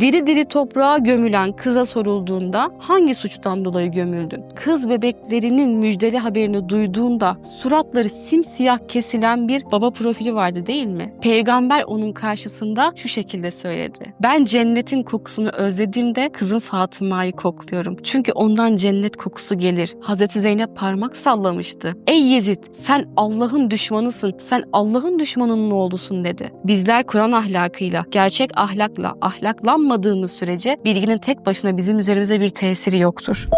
Diri diri toprağa gömülen kıza sorulduğunda hangi suçtan dolayı gömüldün? Kız bebeklerinin müjdeli haberini duyduğunda suratları simsiyah kesilen bir baba profili vardı değil mi? Peygamber onun karşısında şu şekilde söyledi. Ben cennetin kokusunu özlediğimde kızım Fatıma'yı kokluyorum. Çünkü ondan cennet kokusu gelir. Hazreti Zeynep parmak sallamıştı. Ey Yezid sen Allah'ın düşmanısın. Sen Allah'ın düşmanının oğlusun dedi. Bizler Kur'an ahlakıyla, gerçek ahlakla ahlaklanmadığımız sürece bilginin tek başına bizim üzerimize bir tesiri yoktur.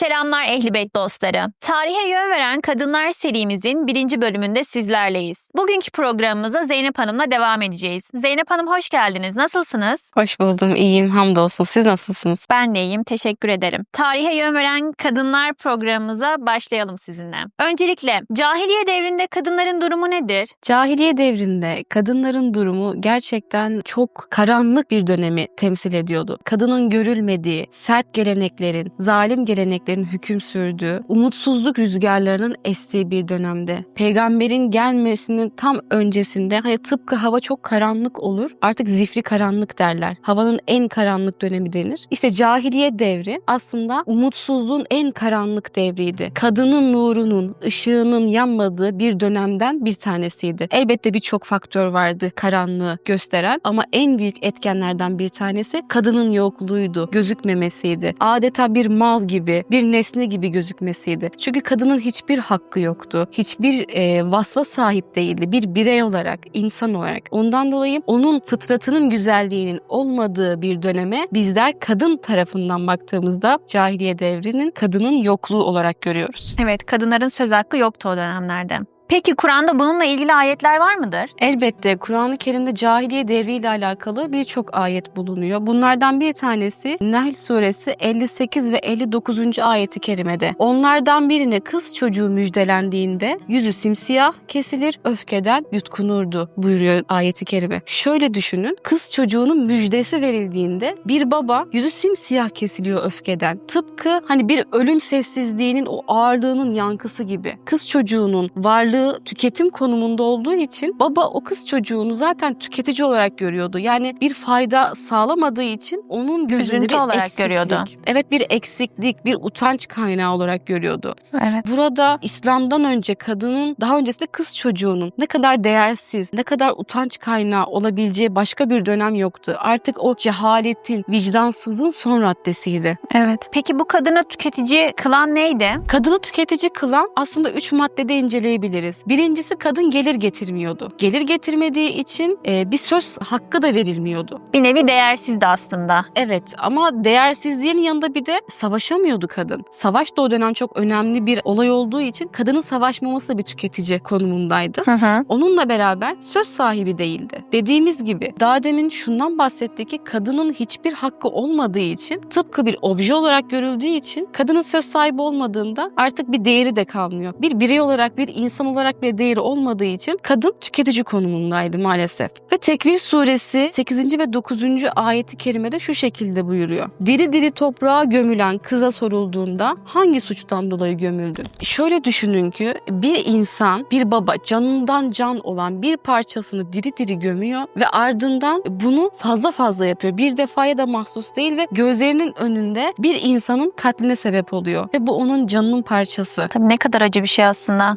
Selamlar Ehli Beyt dostları. Tarihe yön veren Kadınlar serimizin birinci bölümünde sizlerleyiz. Bugünkü programımıza Zeynep Hanım'la devam edeceğiz. Zeynep Hanım hoş geldiniz. Nasılsınız? Hoş buldum. İyiyim. Hamdolsun. Siz nasılsınız? Ben de iyiyim. Teşekkür ederim. Tarihe yön veren Kadınlar programımıza başlayalım sizinle. Öncelikle cahiliye devrinde kadınların durumu nedir? Cahiliye devrinde kadınların durumu gerçekten çok karanlık bir dönemi temsil ediyordu. Kadının görülmediği, sert geleneklerin, zalim geleneklerin hüküm sürdüğü, umutsuzluk rüzgarlarının estiği bir dönemde. Peygamberin gelmesinin tam öncesinde hani tıpkı hava çok karanlık olur. Artık zifri karanlık derler. Havanın en karanlık dönemi denir. İşte cahiliye devri aslında umutsuzluğun en karanlık devriydi. Kadının nurunun, ışığının yanmadığı bir dönemden bir tanesiydi. Elbette birçok faktör vardı karanlığı gösteren ama en büyük etkenlerden bir tanesi kadının yokluğuydu, gözükmemesiydi. Adeta bir mal gibi, bir nesne gibi gözükmesiydi. Çünkü kadının hiçbir hakkı yoktu. Hiçbir e, vasfa sahip değildi. Bir birey olarak, insan olarak. Ondan dolayı onun fıtratının güzelliğinin olmadığı bir döneme bizler kadın tarafından baktığımızda cahiliye devrinin kadının yokluğu olarak görüyoruz. Evet, kadınların söz hakkı yoktu o dönemlerde. Peki Kur'an'da bununla ilgili ayetler var mıdır? Elbette Kur'an-ı Kerim'de cahiliye devriyle alakalı birçok ayet bulunuyor. Bunlardan bir tanesi Nahl suresi 58 ve 59. ayeti kerimede. Onlardan birine kız çocuğu müjdelendiğinde yüzü simsiyah kesilir, öfkeden yutkunurdu buyuruyor ayeti kerime. Şöyle düşünün, kız çocuğunun müjdesi verildiğinde bir baba yüzü simsiyah kesiliyor öfkeden. Tıpkı hani bir ölüm sessizliğinin o ağırlığının yankısı gibi. Kız çocuğunun varlığı tüketim konumunda olduğu için baba o kız çocuğunu zaten tüketici olarak görüyordu. Yani bir fayda sağlamadığı için onun gözünde Üzüntü bir olarak eksiklik. görüyordu. Evet bir eksiklik, bir utanç kaynağı olarak görüyordu. Evet. Burada İslam'dan önce kadının daha öncesinde kız çocuğunun ne kadar değersiz, ne kadar utanç kaynağı olabileceği başka bir dönem yoktu. Artık o cehaletin, vicdansızın son raddesiydi. Evet. Peki bu kadını tüketici kılan neydi? Kadını tüketici kılan aslında üç maddede inceleyebiliriz. Birincisi kadın gelir getirmiyordu. Gelir getirmediği için e, bir söz hakkı da verilmiyordu. Bir nevi değersizdi aslında. Evet ama değersizliğin yanında bir de savaşamıyordu kadın. Savaş da o dönem çok önemli bir olay olduğu için kadının savaşmaması da bir tüketici konumundaydı. Hı hı. Onunla beraber söz sahibi değildi. Dediğimiz gibi daha demin şundan bahsettik ki kadının hiçbir hakkı olmadığı için tıpkı bir obje olarak görüldüğü için kadının söz sahibi olmadığında artık bir değeri de kalmıyor. Bir birey olarak bir insan olarak bir değeri olmadığı için kadın tüketici konumundaydı maalesef. Ve Tekvir suresi 8. ve 9. ayeti kerimede şu şekilde buyuruyor. Diri diri toprağa gömülen kıza sorulduğunda hangi suçtan dolayı gömüldün? Şöyle düşünün ki bir insan, bir baba canından can olan bir parçasını diri diri gömüyor ve ardından bunu fazla fazla yapıyor. Bir defaya da mahsus değil ve gözlerinin önünde bir insanın katline sebep oluyor. Ve bu onun canının parçası. Tabii ne kadar acı bir şey aslında.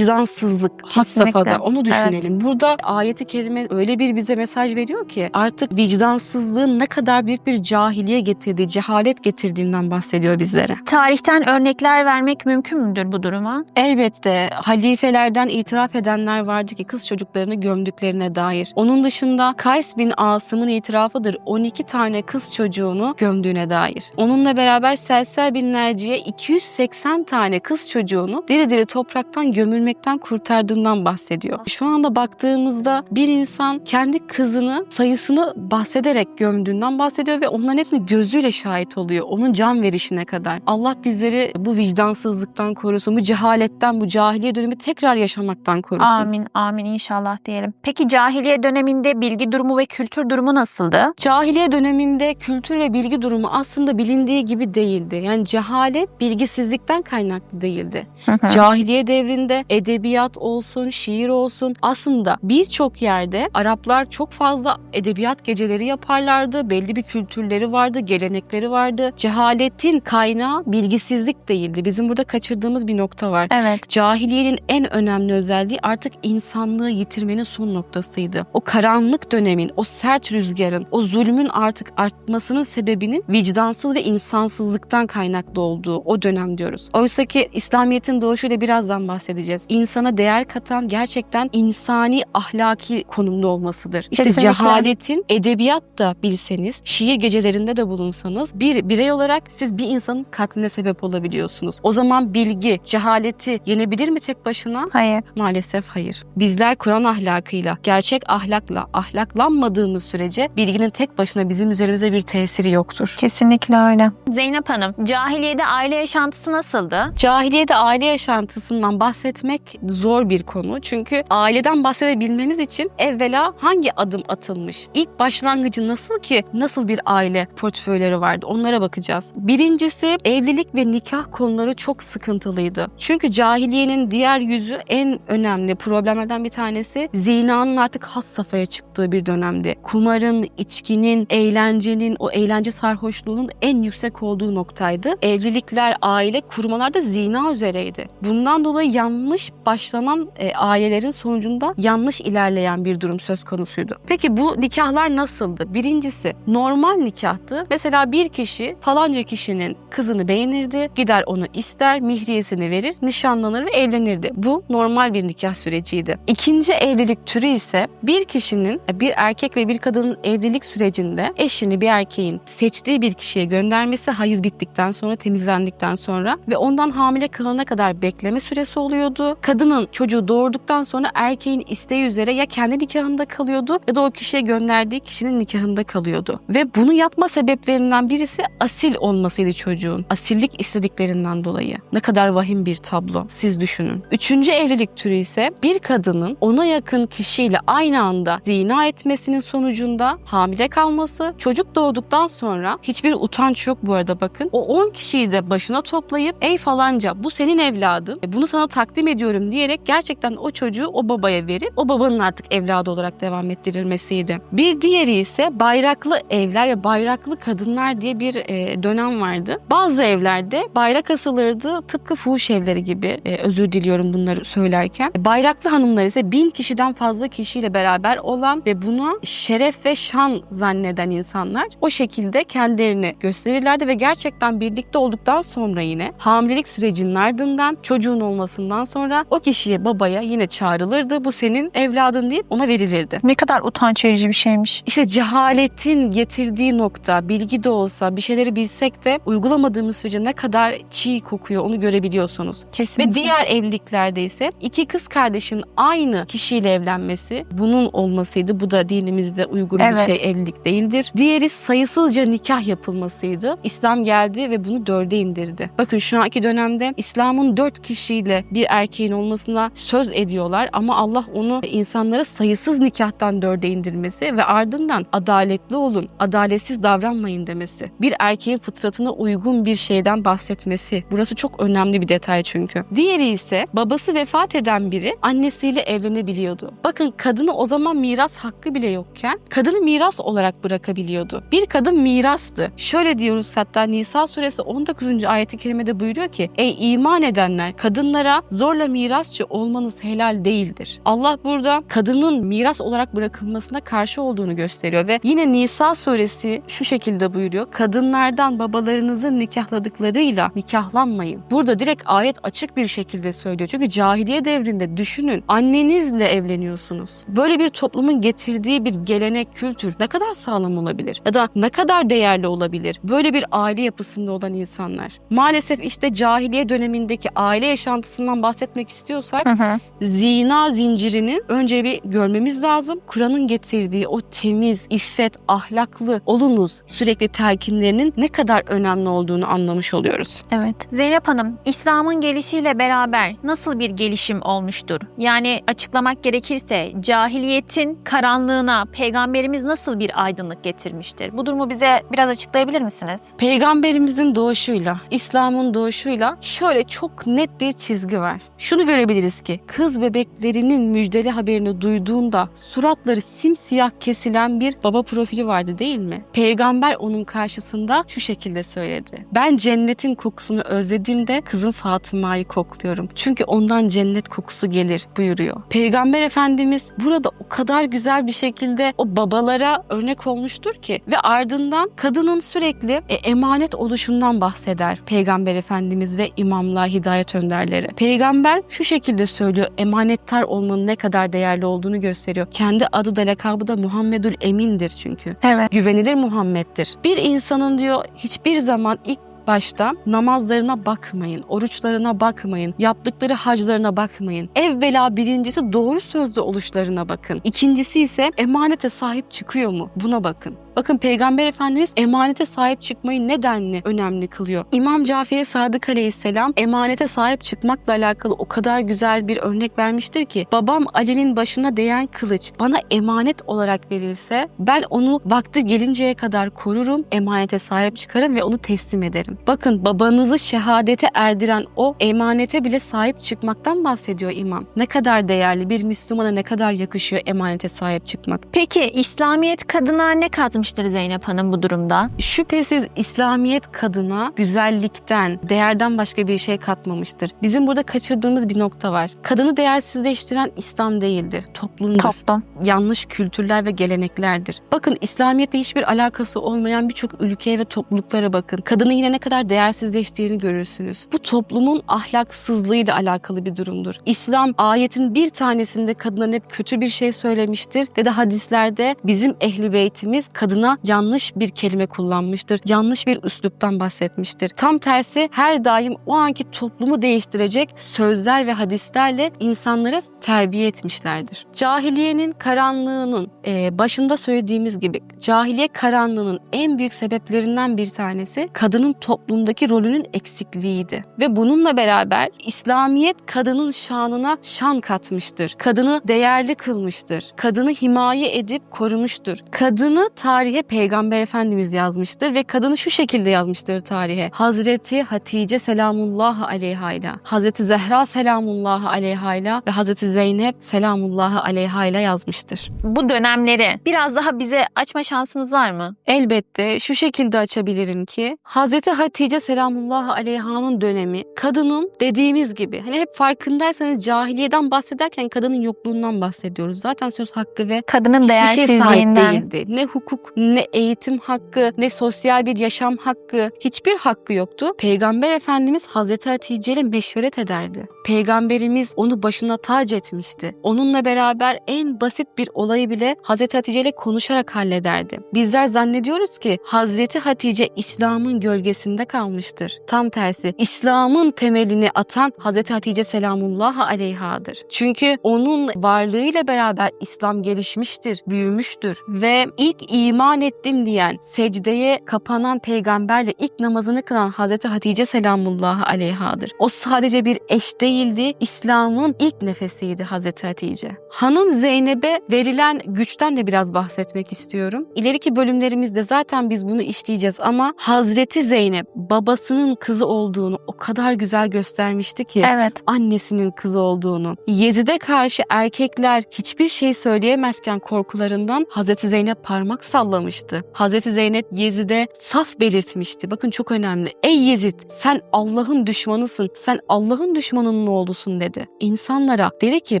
Vicdansızlık has safhada onu düşünelim. Burada ayeti kerime öyle bir bize mesaj veriyor ki artık vicdansızlığın ne kadar büyük bir cahiliye getirdiği, cehalet getirdiğinden bahsediyor bizlere. Tarihten örnekler vermek mümkün müdür bu duruma? Elbette halifelerden itiraf edenler vardı ki kız çocuklarını gömdüklerine dair. Onun dışında Kays bin Asım'ın itirafıdır 12 tane kız çocuğunu gömdüğüne dair. Onunla beraber Selsel bin Nerciye 280 tane kız çocuğunu diri diri topraktan gömülmekten kurtardığından bahsediyor. Şu anda baktığımızda bir insan kendi kızını sayısını bahsederek gömdüğünden bahsediyor ve onların hepsini gözüyle şahit oluyor. Onun can verişine kadar. Allah bizleri bu vicdansızlıktan korusun, bu cehaletten, bu cahiliye dönemi tekrar yaşamaktan korusun. Amin, amin inşallah diyelim. Peki cahiliye döneminde bilgi durumu ve kültür durumu nasıldı? Cahiliye döneminde kültür ve bilgi durumu aslında bilindiği gibi değildi. Yani cehalet bilgisizlikten kaynaklı değildi. Cahiliye devrinde edebi edebiyat olsun, şiir olsun. Aslında birçok yerde Araplar çok fazla edebiyat geceleri yaparlardı. Belli bir kültürleri vardı, gelenekleri vardı. Cehaletin kaynağı bilgisizlik değildi. Bizim burada kaçırdığımız bir nokta var. Evet. Cahiliyenin en önemli özelliği artık insanlığı yitirmenin son noktasıydı. O karanlık dönemin, o sert rüzgarın, o zulmün artık artmasının sebebinin vicdansız ve insansızlıktan kaynaklı olduğu o dönem diyoruz. Oysa ki İslamiyet'in doğuşuyla birazdan bahsedeceğiz. İnsana değer katan gerçekten insani ahlaki konumda olmasıdır. İşte Kesinlikle. cehaletin edebiyat da bilseniz, şiir gecelerinde de bulunsanız bir birey olarak siz bir insanın katline sebep olabiliyorsunuz. O zaman bilgi, cehaleti yenebilir mi tek başına? Hayır. Maalesef hayır. Bizler Kur'an ahlakıyla, gerçek ahlakla ahlaklanmadığımız sürece bilginin tek başına bizim üzerimize bir tesiri yoktur. Kesinlikle öyle. Zeynep Hanım, cahiliyede aile yaşantısı nasıldı? Cahiliyede aile yaşantısından bahsetmek zor bir konu. Çünkü aileden bahsedebilmemiz için evvela hangi adım atılmış? İlk başlangıcı nasıl ki nasıl bir aile portföyleri vardı? Onlara bakacağız. Birincisi evlilik ve nikah konuları çok sıkıntılıydı. Çünkü cahiliyenin diğer yüzü en önemli problemlerden bir tanesi zinanın artık has safhaya çıktığı bir dönemdi. Kumarın, içkinin, eğlencenin, o eğlence sarhoşluğunun en yüksek olduğu noktaydı. Evlilikler, aile kurmalar da zina üzereydi. Bundan dolayı yanlış başlanan e, ailelerin sonucunda yanlış ilerleyen bir durum söz konusuydu. Peki bu nikahlar nasıldı? Birincisi normal nikahtı. Mesela bir kişi falanca kişinin kızını beğenirdi, gider onu ister, mihriyesini verir, nişanlanır ve evlenirdi. Bu normal bir nikah süreciydi. İkinci evlilik türü ise bir kişinin, bir erkek ve bir kadının evlilik sürecinde eşini bir erkeğin seçtiği bir kişiye göndermesi hayız bittikten sonra, temizlendikten sonra ve ondan hamile kalana kadar bekleme süresi oluyordu. Kadının çocuğu doğurduktan sonra erkeğin isteği üzere ya kendi nikahında kalıyordu ya da o kişiye gönderdiği kişinin nikahında kalıyordu. Ve bunu yapma sebeplerinden birisi asil olmasıydı çocuğun. Asillik istediklerinden dolayı. Ne kadar vahim bir tablo. Siz düşünün. Üçüncü evlilik türü ise bir kadının ona yakın kişiyle aynı anda zina etmesinin sonucunda hamile kalması, çocuk doğduktan sonra hiçbir utanç yok bu arada bakın. O 10 kişiyi de başına toplayıp ey falanca bu senin evladın bunu sana takdim ediyorum diyerek gerçekten o çocuğu o babaya verip o babanın artık evladı olarak devam ettirilmesiydi. Bir diğeri ise bayraklı evler ve bayraklı kadınlar diye bir e, dönem vardı. Bazı evlerde bayrak asılırdı tıpkı fuhuş evleri gibi e, özür diliyorum bunları söylerken. Bayraklı hanımlar ise bin kişiden fazla kişiyle beraber olan ve buna şeref ve şan zanneden insanlar o şekilde kendilerini gösterirlerdi ve gerçekten birlikte olduktan sonra yine hamilelik sürecinin ardından çocuğun olmasından sonra o kişiye babaya yine çağrılırdı. Bu senin evladın deyip ona verilirdi. Ne kadar utanç verici bir şeymiş. İşte cehaletin getirdiği nokta bilgi de olsa bir şeyleri bilsek de uygulamadığımız sürece ne kadar çiğ kokuyor onu görebiliyorsunuz. Kesinlikle. Ve diğer evliliklerde ise iki kız kardeşin aynı kişiyle evlenmesi bunun olmasıydı. Bu da dinimizde uygun bir Evet. şey evlilik değildir. Diğeri sayısızca nikah yapılmasıydı. İslam geldi ve bunu dörde indirdi. Bakın şu anki dönemde İslam'ın dört kişiyle bir erkeğin olmasına söz ediyorlar ama Allah onu insanlara sayısız nikahtan dörde indirmesi ve ardından adaletli olun, adaletsiz davranmayın demesi. Bir erkeğin fıtratına uygun bir şeyden bahsetmesi. Burası çok önemli bir detay çünkü. Diğeri ise babası vefat eden biri annesiyle evlenebiliyordu. Bakın kadını o zaman miras hakkı bile yokken kadını miras olarak bırakabiliyordu. Bir kadın mirastı. Şöyle diyoruz hatta Nisa suresi 19. ayeti kerimede buyuruyor ki Ey iman edenler kadınlara zorla mirasçı olmanız helal değildir. Allah burada kadının miras olarak bırakılmasına karşı olduğunu gösteriyor ve yine Nisa suresi şu şekilde buyuruyor. Kadınlardan babalarınızın nikahladıklarıyla nikahlanmayın. Burada direkt ayet açık bir şekilde söylüyor. Çünkü cahiliye devrinde düşünün annenizle evleniyorsunuz. Böyle bir toplumun getirdiği bir gelenek, kültür ne kadar sağlam olabilir? Ya da ne kadar değerli olabilir? Böyle bir aile yapısında olan insanlar. Maalesef işte cahiliye dönemindeki aile yaşantısından bahsetmek istiyorsak Hı hı. Zina zincirini önce bir görmemiz lazım. Kur'an'ın getirdiği o temiz, iffet, ahlaklı olunuz sürekli telkinlerinin ne kadar önemli olduğunu anlamış oluyoruz. Evet. Zeynep Hanım, İslam'ın gelişiyle beraber nasıl bir gelişim olmuştur? Yani açıklamak gerekirse cahiliyetin karanlığına peygamberimiz nasıl bir aydınlık getirmiştir? Bu durumu bize biraz açıklayabilir misiniz? Peygamberimizin doğuşuyla, İslam'ın doğuşuyla şöyle çok net bir çizgi var. Şunu görebiliriz ki kız kız bebeklerinin müjdeli haberini duyduğunda suratları simsiyah kesilen bir baba profili vardı değil mi? Peygamber onun karşısında şu şekilde söyledi. Ben cennetin kokusunu özlediğimde kızım Fatıma'yı kokluyorum. Çünkü ondan cennet kokusu gelir buyuruyor. Peygamber Efendimiz burada o kadar güzel bir şekilde o babalara örnek olmuştur ki ve ardından kadının sürekli e, emanet oluşundan bahseder Peygamber Efendimiz ve imamlar, hidayet önderleri. Peygamber şu şekilde söylüyor emanettar olmanın ne kadar değerli olduğunu gösteriyor. Kendi adı da lakabı da Muhammedül Emin'dir çünkü Evet. güvenilir Muhammed'dir. Bir insanın diyor hiçbir zaman ilk başta namazlarına bakmayın, oruçlarına bakmayın, yaptıkları haclarına bakmayın. Evvela birincisi doğru sözlü oluşlarına bakın. İkincisi ise emanete sahip çıkıyor mu? Buna bakın. Bakın Peygamber Efendimiz emanete sahip çıkmayı nedenli önemli kılıyor. İmam Cafer Sadık Aleyhisselam emanete sahip çıkmakla alakalı o kadar güzel bir örnek vermiştir ki babam Ali'nin başına değen kılıç bana emanet olarak verilse ben onu vakti gelinceye kadar korurum, emanete sahip çıkarım ve onu teslim ederim. Bakın babanızı şehadete erdiren o emanete bile sahip çıkmaktan bahsediyor imam. Ne kadar değerli bir Müslümana ne kadar yakışıyor emanete sahip çıkmak. Peki İslamiyet kadına ne katmıştır Zeynep Hanım bu durumda? Şüphesiz İslamiyet kadına güzellikten, değerden başka bir şey katmamıştır. Bizim burada kaçırdığımız bir nokta var. Kadını değersizleştiren İslam değildir, toplumdur. Toplum. Yanlış kültürler ve geleneklerdir. Bakın İslamiyet'le hiçbir alakası olmayan birçok ülkeye ve topluluklara bakın. Kadının yine ne kadar değersizleştiğini görürsünüz. Bu toplumun ahlaksızlığıyla alakalı bir durumdur. İslam ayetin bir tanesinde kadına hep kötü bir şey söylemiştir ve de hadislerde bizim ehli beytimiz kadına yanlış bir kelime kullanmıştır. Yanlış bir üsluptan bahsetmiştir. Tam tersi her daim o anki toplumu değiştirecek sözler ve hadislerle insanları terbiye etmişlerdir. Cahiliyenin karanlığının e, başında söylediğimiz gibi cahiliye karanlığının en büyük sebeplerinden bir tanesi kadının toplumdaki rolünün eksikliğiydi. Ve bununla beraber İslamiyet kadının şanına şan katmıştır. Kadını değerli kılmıştır. Kadını himaye edip korumuştur. Kadını tarihe Peygamber Efendimiz yazmıştır ve kadını şu şekilde yazmıştır tarihe. Hazreti Hatice selamullah aleyha ile, Hazreti Zehra selamullah aleyha ile ve Hazreti Zeynep selamullah aleyha ile yazmıştır. Bu dönemleri biraz daha bize açma şansınız var mı? Elbette şu şekilde açabilirim ki Hazreti Hatice selamullah aleyhanın dönemi kadının dediğimiz gibi hani hep farkındaysanız cahiliyeden bahsederken kadının yokluğundan bahsediyoruz. Zaten söz hakkı ve Kadının şey değersizliğinden. değildi. Ne hukuk, ne eğitim hakkı, ne sosyal bir yaşam hakkı, hiçbir hakkı yoktu. Peygamber Efendimiz Hazreti Hatice ile meşveret ederdi. Peygamberimiz onu başına tac etmişti. Onunla beraber en basit bir olayı bile Hazreti Hatice ile konuşarak hallederdi. Bizler zannediyoruz ki Hazreti Hatice İslam'ın gölgesinde kalmıştır. Tam tersi İslam'ın temelini atan Hazreti Hatice selamullah aleyhadır. Çünkü onun varlığıyla beraber İslam gelişmiştir, büyümüştür ve ilk iman ettim diyen, secdeye kapanan peygamberle ilk namazını kılan Hazreti Hatice selamullah aleyhadır. O sadece bir eş değildi, İslam'ın ilk nefesiydi Hazreti Hatice. Hanım Zeynep'e verilen güçten de biraz bahsetmek istiyorum. İleriki bölümlerimizde zaten biz bunu işleyeceğiz ama Hazreti Zeynep babasının kızı olduğunu o kadar güzel göstermişti ki Evet. annesinin kızı olduğunu. Yezid'e karşı erkekler hiçbir şey söyleyemezken korkularından Hazreti Zeynep parmak sallamıştı. Hazreti Zeynep Yezid'e saf belirtmişti. Bakın çok önemli. Ey Yezid sen Allah'ın düşmanısın. Sen Allah'ın düşmanının oğlusun dedi. İnsanlara dedi ki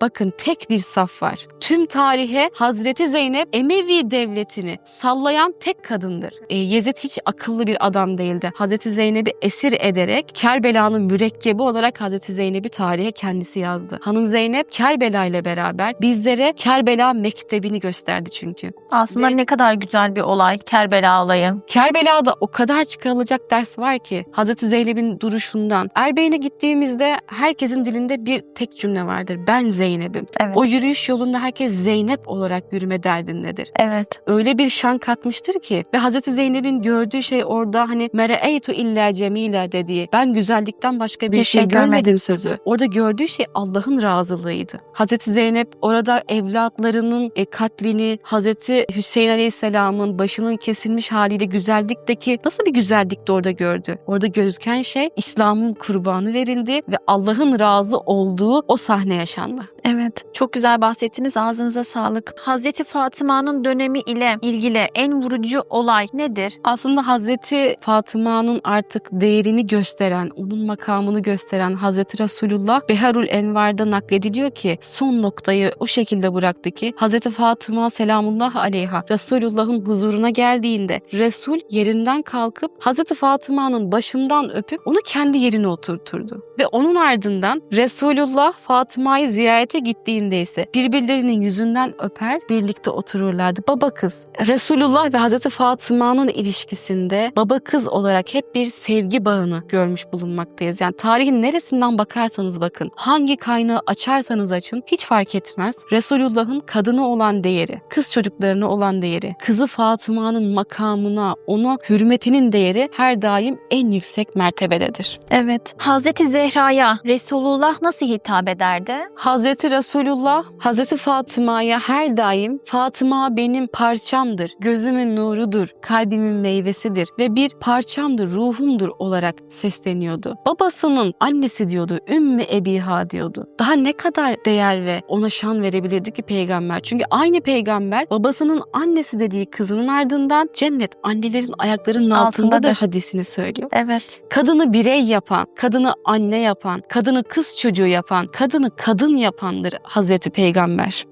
bakın tek bir saf var. Tüm tarihe Hazreti Zeynep Emevi devletini sallayan tek kadındır. E, Yezid hiç akıllı bir adam değildi. Hazreti Zeynep'i esir ederek Kerbela'nın mürekkebi olarak Hazreti Zeynep'i tarihe kendisi yazdı. Hanım Zeynep Kerbela ile beraber bizlere Kerbela mektebini gösterdi çünkü. Aslında Ve- ne kadar güzel bir olay Kerbela olayı. Kerbela'da o kadar çıkarılacak ders var ki Hazreti Zeynep'in duruşundan. Erbeğine gittiğimizde herkesin dilinde bir tek cümle vardır. Ben Zeynep'im. Evet. O yürüyüş yolunda herkes Zeynep olarak yürüme derdindedir. Evet. Öyle bir şan katmıştır ki ve Hazreti Zeynep'in gördüğü şey orada hani mereeytu illa cemile dediği ben güzellikten başka bir, Bir şey, şey görmedim. görmedim sözü. Orada gördüğü şey Allah'ın razılığıydı. Hazreti Zeynep orada evlatlarının e, katlini, Hazreti Hüseyin Aleyhisselam'ın başının kesilmiş haliyle güzellikteki nasıl bir güzellikti orada gördü? Orada gözüken şey İslam'ın kurbanı verildi ve Allah'ın razı olduğu o sahne yaşandı. Evet. Çok güzel bahsettiniz. Ağzınıza sağlık. Hazreti Fatıma'nın dönemi ile ilgili en vurucu olay nedir? Aslında Hazreti Fatıma'nın artık değerini gösteren, onun makamını gösteren Hazreti Resulullah Beharul Envar'da naklediliyor ki son noktayı o şekilde bıraktı ki Hazreti Fatıma selamullah aleyha Resulullah'ın huzuruna geldiğinde Resul yerinden kalkıp Hazreti Fatıma'nın başından öpüp onu kendi yerine oturturdu. Ve onun ardından Resulullah Fatıma'yı ziyarete gittiğinde ise birbirlerinin yüzünden öper birlikte otururlardı. Baba kız Resulullah ve Hazreti Fatıma'nın ilişkisinde baba kız olarak hep bir sevgi bağını görmüş bulunmaktayız. Yani tarihin neresinden bakarsanız bakın, hangi kaynağı açarsanız açın hiç fark etmez. Resulullah'ın kadını olan değeri, kız çocuklarına olan değeri, kızı Fatıma'nın makamına, ona hürmetinin değeri her daim en yüksek mertebededir. Evet. Hazreti Zehra'ya Resulullah nasıl hitap ederdi? Hazreti Resulullah, Hazreti Fatıma'ya her daim Fatıma benim parçamdır, gözümün nurudur, kalbimin meyvesidir ve bir parçamdır, ruhumdur olarak sesleniyordu. Babasının annesi diyordu, Ümmü Ebiha diyordu. Daha ne kadar değer ve ona şan verebilirdi ki peygamber? Çünkü aynı peygamber babasının annesi dediği kızının ardından cennet annelerin ayaklarının altındadır, Altındadır. hadisini söylüyor. Evet. Kadını birey yapan, kadını anne yapan, kadını kız çocuğu yapan, kadını kadın yapandır Hazreti Peygamber.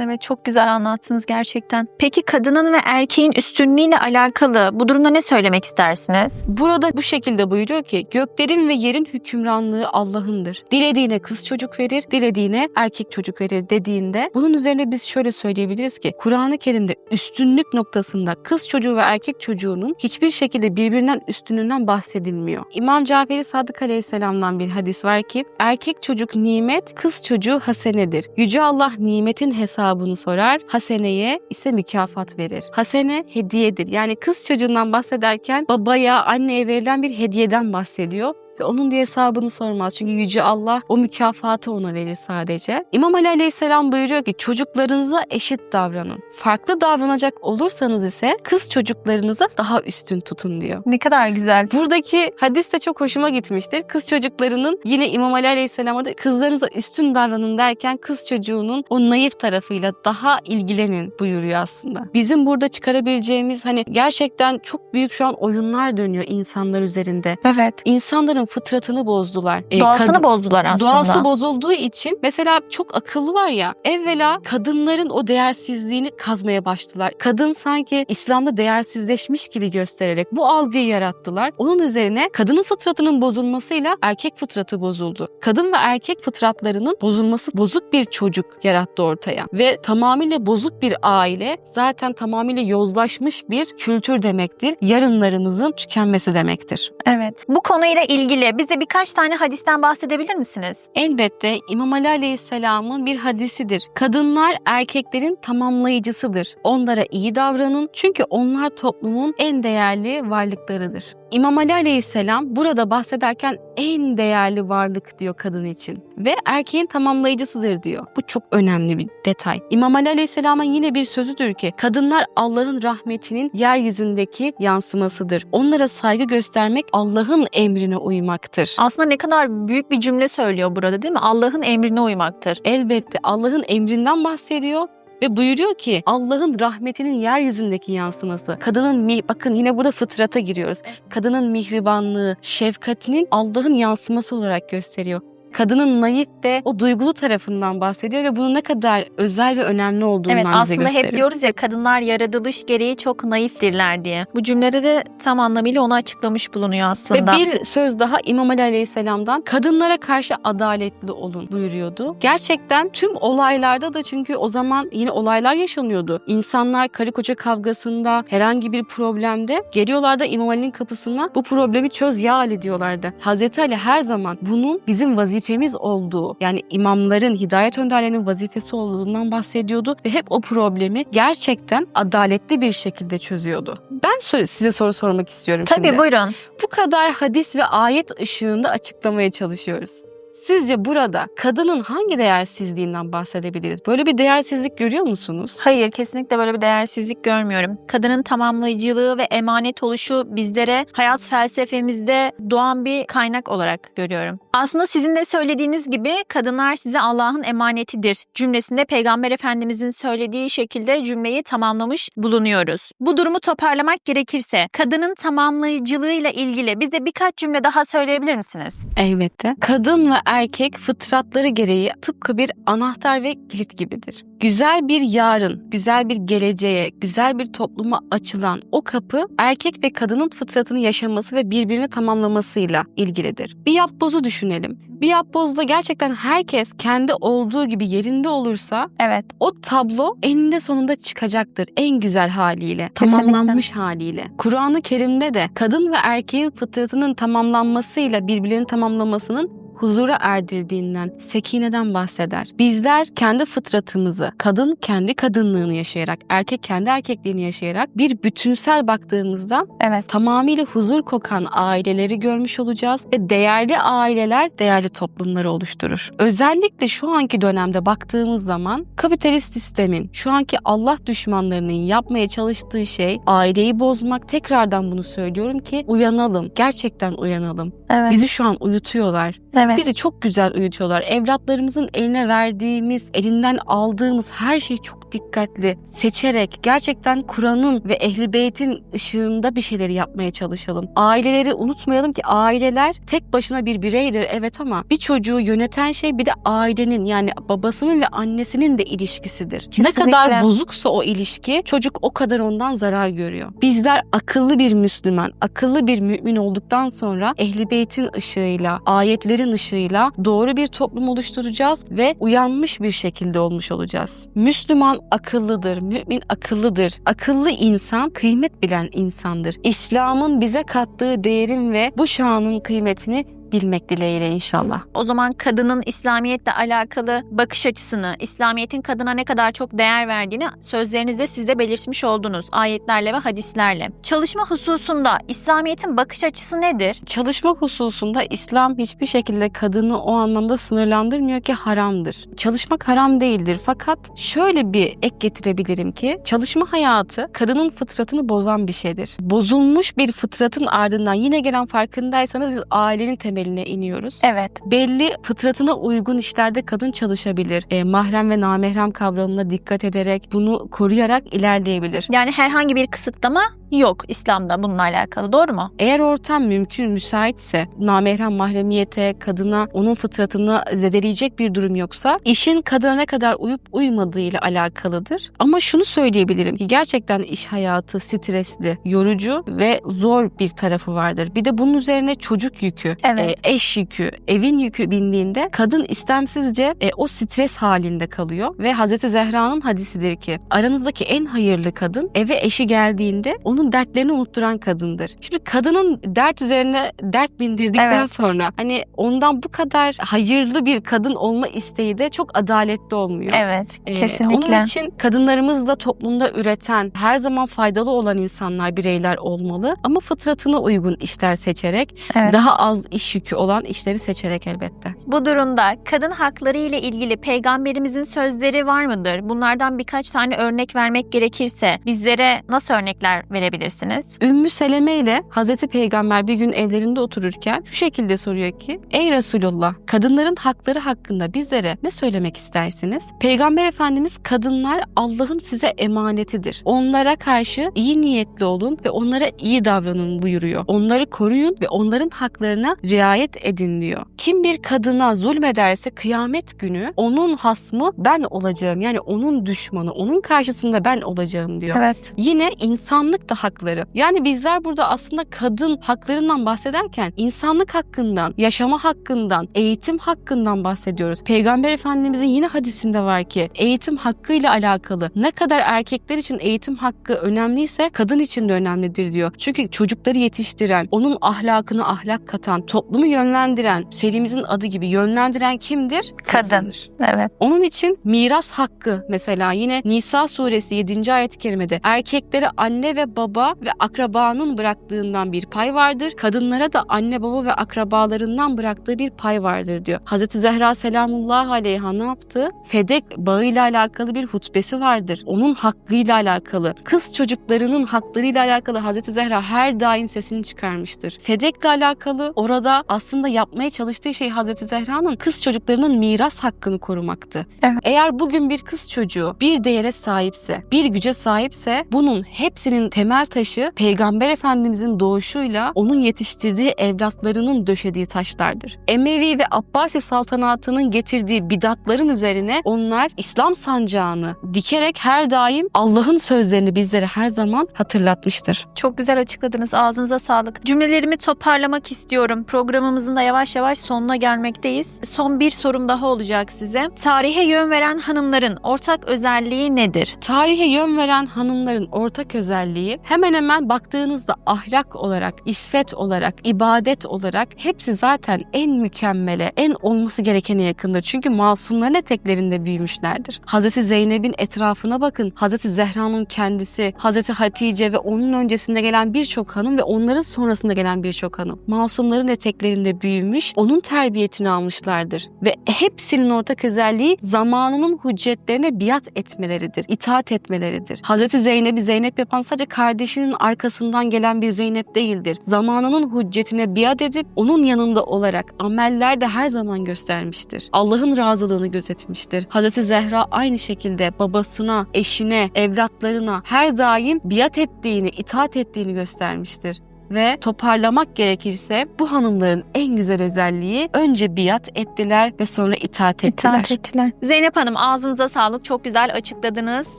Evet çok güzel anlattınız gerçekten. Peki kadının ve erkeğin üstünlüğüyle alakalı bu durumda ne söylemek istersiniz? Burada bu şekilde buyuruyor ki göklerin ve yerin hükümranlığı Allah'ındır. Dilediğine kız çocuk verir, dilediğine erkek çocuk verir dediğinde bunun üzerine biz şöyle söyleyebiliriz ki Kur'an-ı Kerim'de üstünlük noktasında kız çocuğu ve erkek çocuğunun hiçbir şekilde birbirinden üstünlüğünden bahsedilmiyor. İmam Caferi Sadık Aleyhisselam'dan bir hadis var ki erkek çocuk nimet, kız çocuğu hasenedir. Yüce Allah nimetin hesabını sorar, haseneye ise mükafat verir. Hasene hediyedir. Yani kız çocuğundan bahsederken babaya, anneye verilen bir hediyeden bahsediyor ve onun diye hesabını sormaz. Çünkü Yüce Allah o mükafatı ona verir sadece. İmam Ali Aleyhisselam buyuruyor ki çocuklarınıza eşit davranın. Farklı davranacak olursanız ise kız çocuklarınıza daha üstün tutun diyor. Ne kadar güzel. Buradaki hadis de çok hoşuma gitmiştir. Kız çocuklarının yine İmam Ali Aleyhisselam orada kızlarınıza üstün davranın derken kız çocuğunun o naif tarafıyla daha ilgilenin buyuruyor aslında. Bizim burada çıkarabileceğimiz hani gerçekten çok büyük şu an oyunlar dönüyor insanlar üzerinde. Evet. İnsanların fıtratını bozdular. E, Doğasını kadın- bozdular aslında. Doğası bozulduğu için mesela çok akıllılar ya evvela kadınların o değersizliğini kazmaya başladılar. Kadın sanki İslam'da değersizleşmiş gibi göstererek bu algıyı yarattılar. Onun üzerine kadının fıtratının bozulmasıyla erkek fıtratı bozuldu. Kadın ve erkek fıtratlarının bozulması bozuk bir çocuk yarattı ortaya. Ve tamamıyla bozuk bir aile zaten tamamıyla yozlaşmış bir kültür demektir. Yarınlarımızın tükenmesi demektir. Evet. Bu konuyla ilgili bize birkaç tane hadisten bahsedebilir misiniz? Elbette İmam Ali Aleyhisselam'ın bir hadisidir. Kadınlar erkeklerin tamamlayıcısıdır. Onlara iyi davranın çünkü onlar toplumun en değerli varlıklarıdır. İmam Ali Aleyhisselam burada bahsederken en değerli varlık diyor kadın için ve erkeğin tamamlayıcısıdır diyor. Bu çok önemli bir detay. İmam Ali Aleyhisselam'ın yine bir sözüdür ki kadınlar Allah'ın rahmetinin yeryüzündeki yansımasıdır. Onlara saygı göstermek Allah'ın emrine uymaktır. Aslında ne kadar büyük bir cümle söylüyor burada değil mi? Allah'ın emrine uymaktır. elbette Allah'ın emrinden bahsediyor ve buyuruyor ki Allah'ın rahmetinin yeryüzündeki yansıması. Kadının mi bakın yine burada fıtrata giriyoruz. Kadının mihribanlığı, şefkatinin Allah'ın yansıması olarak gösteriyor. Kadının naif ve o duygulu tarafından bahsediyor ve bunun ne kadar özel ve önemli olduğundan Evet bize aslında gösteriyor. hep diyoruz ya kadınlar yaratılış gereği çok naiftirler diye. Bu cümlede de tam anlamıyla onu açıklamış bulunuyor aslında. Ve bir söz daha İmam Ali Aleyhisselam'dan kadınlara karşı adaletli olun buyuruyordu. Gerçekten tüm olaylarda da çünkü o zaman yine olaylar yaşanıyordu. İnsanlar karı koca kavgasında herhangi bir problemde geliyorlardı İmam Ali'nin kapısına bu problemi çöz ya Ali diyorlardı. Hazreti Ali her zaman bunun bizim vazifemiz vazifemiz olduğu yani imamların, hidayet önderlerinin vazifesi olduğundan bahsediyordu ve hep o problemi gerçekten adaletli bir şekilde çözüyordu. Ben size soru sormak istiyorum Tabii şimdi. buyurun. Bu kadar hadis ve ayet ışığında açıklamaya çalışıyoruz. Sizce burada kadının hangi değersizliğinden bahsedebiliriz? Böyle bir değersizlik görüyor musunuz? Hayır kesinlikle böyle bir değersizlik görmüyorum. Kadının tamamlayıcılığı ve emanet oluşu bizlere hayat felsefemizde doğan bir kaynak olarak görüyorum. Aslında sizin de söylediğiniz gibi kadınlar size Allah'ın emanetidir cümlesinde Peygamber Efendimizin söylediği şekilde cümleyi tamamlamış bulunuyoruz. Bu durumu toparlamak gerekirse kadının tamamlayıcılığıyla ilgili bize birkaç cümle daha söyleyebilir misiniz? Elbette. Kadın ve erkek fıtratları gereği tıpkı bir anahtar ve kilit gibidir. Güzel bir yarın, güzel bir geleceğe, güzel bir topluma açılan o kapı erkek ve kadının fıtratını yaşaması ve birbirini tamamlamasıyla ilgilidir. Bir yapbozu düşünelim. Bir yapbozda gerçekten herkes kendi olduğu gibi yerinde olursa Evet. o tablo eninde sonunda çıkacaktır en güzel haliyle, Kesinlikle. tamamlanmış haliyle. Kur'an-ı Kerim'de de kadın ve erkeğin fıtratının tamamlanmasıyla birbirlerini tamamlamasının huzura erdirdiğinden, sekineden bahseder. Bizler kendi fıtratımızı, kadın kendi kadınlığını yaşayarak, erkek kendi erkekliğini yaşayarak bir bütünsel baktığımızda Evet. tamamıyla huzur kokan aileleri görmüş olacağız ve değerli aileler değerli toplumları oluşturur. Özellikle şu anki dönemde baktığımız zaman kapitalist sistemin, şu anki Allah düşmanlarının yapmaya çalıştığı şey aileyi bozmak. Tekrardan bunu söylüyorum ki uyanalım. Gerçekten uyanalım. Evet. Bizi şu an uyutuyorlar. evet. Bizi çok güzel uyutuyorlar. Evlatlarımızın eline verdiğimiz, elinden aldığımız her şeyi çok dikkatli seçerek gerçekten Kur'an'ın ve Ehl-i Beyt'in ışığında bir şeyleri yapmaya çalışalım. Aileleri unutmayalım ki aileler tek başına bir bireydir evet ama bir çocuğu yöneten şey bir de ailenin yani babasının ve annesinin de ilişkisidir. Ne Kesinlikle. kadar bozuksa o ilişki çocuk o kadar ondan zarar görüyor. Bizler akıllı bir Müslüman, akıllı bir mümin olduktan sonra Ehl-i Beyt'in ışığıyla, ayetlerin ışığıyla doğru bir toplum oluşturacağız ve uyanmış bir şekilde olmuş olacağız. Müslüman akıllıdır, mümin akıllıdır. Akıllı insan kıymet bilen insandır. İslam'ın bize kattığı değerin ve bu şanın kıymetini bilmek dileğiyle inşallah. O zaman kadının İslamiyetle alakalı bakış açısını, İslamiyetin kadına ne kadar çok değer verdiğini sözlerinizde siz de belirtmiş oldunuz ayetlerle ve hadislerle. Çalışma hususunda İslamiyetin bakış açısı nedir? Çalışma hususunda İslam hiçbir şekilde kadını o anlamda sınırlandırmıyor ki haramdır. Çalışmak haram değildir fakat şöyle bir ek getirebilirim ki çalışma hayatı kadının fıtratını bozan bir şeydir. Bozulmuş bir fıtratın ardından yine gelen farkındaysanız biz ailenin temeline iniyoruz. Evet. Belli fıtratına uygun işlerde kadın çalışabilir. E, mahrem ve namehrem kavramına dikkat ederek bunu koruyarak ilerleyebilir. Yani herhangi bir kısıtlama yok İslam'da bununla alakalı doğru mu? Eğer ortam mümkün, müsaitse, namehrem mahremiyete, kadına, onun fıtratını zedeleyecek bir durum yoksa, işin kadına ne kadar uyup uymadığı ile alakalıdır. Ama şunu söyleyebilirim ki gerçekten iş hayatı stresli, yorucu ve zor bir tarafı vardır. Bir de bunun üzerine çocuk yükü, Evet. E, eş yükü, evin yükü bindiğinde kadın istemsizce e, o stres halinde kalıyor ve Hazreti Zehra'nın hadisidir ki aranızdaki en hayırlı kadın eve eşi geldiğinde onun dertlerini unutturan kadındır. Şimdi kadının dert üzerine dert bindirdikten Evet. sonra hani ondan bu kadar hayırlı bir kadın olma isteği de çok adaletli olmuyor. Evet. Ee, kesinlikle. Onun için kadınlarımız da toplumda üreten, her zaman faydalı olan insanlar, bireyler olmalı. Ama fıtratına uygun işler seçerek, Evet. daha az iş yükü olan işleri seçerek elbette. Bu durumda kadın hakları ile ilgili peygamberimizin sözleri var mıdır? Bunlardan birkaç tane örnek vermek gerekirse bizlere nasıl örnekler verebilirsiniz? Ümmü Seleme ile Hazreti Peygamber bir gün evlerinde otururken şu şekilde soruyor ki Ey Resulullah kadınların hakları hakkında bizlere ne söylemek istersiniz? Peygamber Efendimiz kadınlar Allah'ın size emanetidir. Onlara karşı iyi niyetli olun ve onlara iyi davranın buyuruyor. Onları koruyun ve onların haklarına riayet edin diyor. Kim bir kadına zulmederse kıyamet günü onun hasmı ben olacağım. Yani onun düşmanı, onun karşısında ben olacağım diyor. Evet. Yine insanlık da hakları. Yani bizler burada aslında kadın haklarından bahsederken insanlık hakkından, yaşama hakkından, eğitim hakkından bahsediyoruz. Peygamber Efendimizin yine hadisinde var ki eğitim hakkıyla alakalı ne kadar erkekler için eğitim hakkı önemliyse kadın için de önemlidir diyor. Çünkü çocukları yetiştiren, onun ahlakına ahlak katan, toplum toplumu yönlendiren, serimizin adı gibi yönlendiren kimdir? Kadın. Kadındır. Evet. Onun için miras hakkı mesela yine Nisa suresi 7. ayet-i kerimede erkeklere anne ve baba ve akrabanın bıraktığından bir pay vardır. Kadınlara da anne baba ve akrabalarından bıraktığı bir pay vardır diyor. Hazreti Zehra selamullah aleyha ne yaptı? Fedek bağıyla alakalı bir hutbesi vardır. Onun hakkıyla alakalı. Kız çocuklarının haklarıyla alakalı Hazreti Zehra her daim sesini çıkarmıştır. Fedek'le alakalı orada aslında yapmaya çalıştığı şey Hazreti Zehra'nın kız çocuklarının miras hakkını korumaktı. Evet. Eğer bugün bir kız çocuğu bir değere sahipse, bir güce sahipse bunun hepsinin temel taşı Peygamber Efendimizin doğuşuyla onun yetiştirdiği evlatlarının döşediği taşlardır. Emevi ve Abbasi saltanatının getirdiği bidatların üzerine onlar İslam sancağını dikerek her daim Allah'ın sözlerini bizlere her zaman hatırlatmıştır. Çok güzel açıkladınız. Ağzınıza sağlık. Cümlelerimi toparlamak istiyorum. Programımızın da yavaş yavaş sonuna gelmekteyiz. Son bir sorum daha olacak size. Tarihe yön veren hanımların ortak özelliği nedir? Tarihe yön veren hanımların ortak özelliği hemen hemen baktığınızda ahlak olarak, iffet olarak, ibadet olarak hepsi zaten en mükemmele, en olması gerekene yakındır. Çünkü masumların eteklerinde büyümüşlerdir. Hazreti Zeynep'in etrafına bakın. Hazreti Zehra'nın kendisi, Hazreti Hatice ve onun öncesinde gelen birçok hanım ve onların sonrasında gelen birçok hanım. Masumların eteklerinde büyümüş, onun terbiyetini almışlardır. Ve hepsinin ortak özelliği zamanının hüccetlerine biat etmeleridir, itaat etmeleridir. Hazreti Zeynep'i Zeynep yapan sadece kardeşinin arkasından gelen bir Zeynep değildir. Zamanının hüccetine biat edip onun yanında olarak amellerde her zaman göstermiştir. Allah'ın razılığını gözetmiştir. Hazreti Zehra aynı şekilde babasına, eşine, evlatlarına her daim biat ettiğini, itaat ettiğini göstermiştir. Ve toparlamak gerekirse bu hanımların en güzel özelliği önce biat ettiler ve sonra itaat ettiler. İtaat ettiler. Zeynep Hanım ağzınıza sağlık. Çok güzel açıkladınız.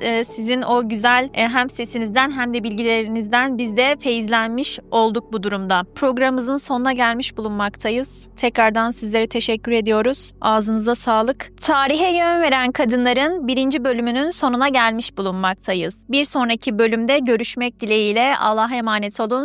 Ee, sizin o güzel e, hem sesinizden hem de bilgilerinizden biz de feyizlenmiş olduk bu durumda. Programımızın sonuna gelmiş bulunmaktayız. Tekrardan sizlere teşekkür ediyoruz. Ağzınıza sağlık. Tarihe yön veren kadınların birinci bölümünün sonuna gelmiş bulunmaktayız. Bir sonraki bölümde görüşmek dileğiyle Allah'a emanet olun.